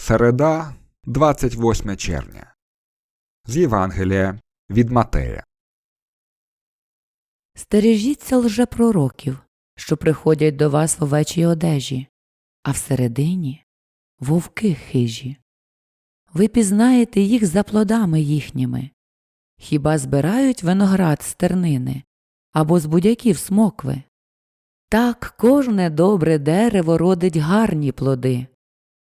Середа, 28 червня. З Євангелія від Матея. Стережіться лжепророків, що приходять до вас в овечій одежі, а всередині вовки хижі. Ви пізнаєте їх за плодами їхніми. Хіба збирають виноград з тернини або з будяків смокви? Так кожне добре дерево родить гарні плоди,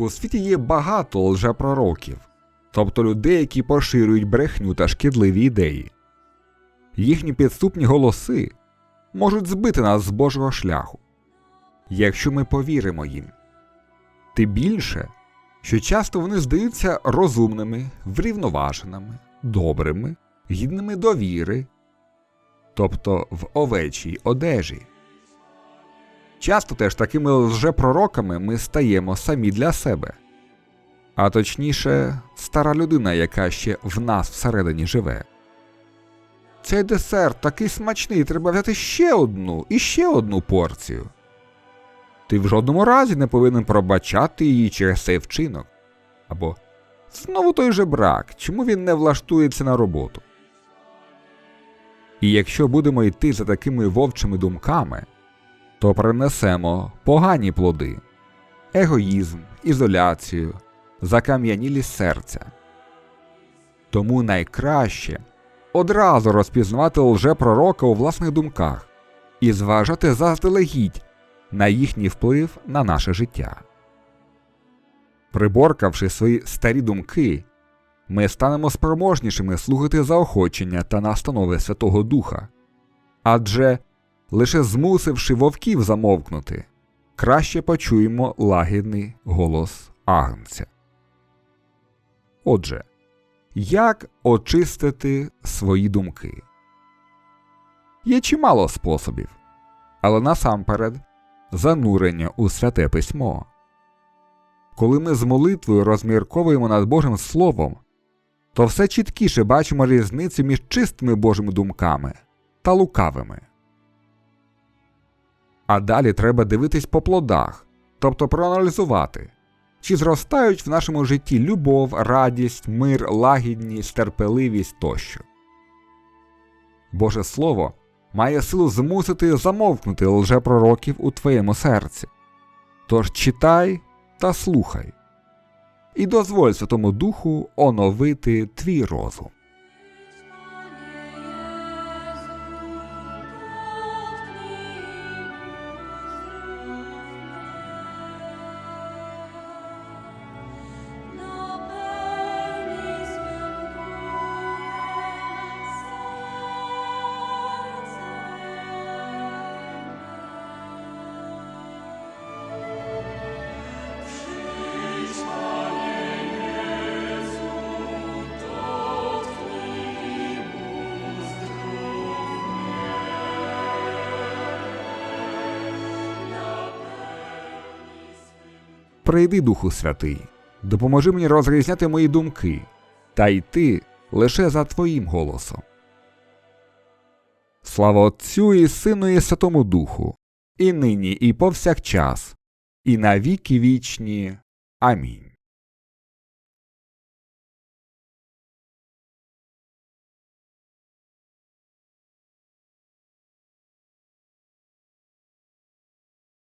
У світі є багато лжепророків, тобто людей, які поширюють брехню та шкідливі ідеї. Їхні підступні голоси можуть збити нас з Божого шляху, якщо ми повіримо їм. Тим більше, що часто вони здаються розумними, врівноваженими, добрими, гідними довіри, тобто в овечій одежі. Часто теж такими лжепророками ми стаємо самі для себе, а точніше, стара людина, яка ще в нас всередині живе. Цей десерт такий смачний, треба взяти ще одну і ще одну порцію. Ти в жодному разі не повинен пробачати її через цей вчинок. Або знову той же брак, чому він не влаштується на роботу. І якщо будемо йти за такими вовчими думками, то принесемо погані плоди, егоїзм, ізоляцію, закам'янілість серця. Тому найкраще одразу розпізнавати лжепророка у власних думках і зважати заздалегідь на їхній вплив на наше життя. Приборкавши свої старі думки, ми станемо спроможнішими слухати заохочення та настанови Святого Духа. Адже лише змусивши вовків замовкнути, краще почуємо лагідний голос агнця. Отже, як очистити свої думки? Є чимало способів, але насамперед занурення у святе письмо. Коли ми з молитвою розмірковуємо над Божим Словом, то все чіткіше бачимо різницю між чистими Божими думками та лукавими. А далі треба дивитись по плодах, тобто проаналізувати, чи зростають в нашому житті любов, радість, мир, лагідність, терпеливість тощо. Боже Слово має силу змусити замовкнути лжепророків у твоєму серці. Тож читай та слухай, і дозволь Святому Духу оновити твій розум. Прийди, Духу Святий, допоможи мені розрізняти мої думки та йти лише за Твоїм голосом. Слава Отцю і Сину і Святому Духу, і нині, і повсякчас, і на віки вічні. Амінь.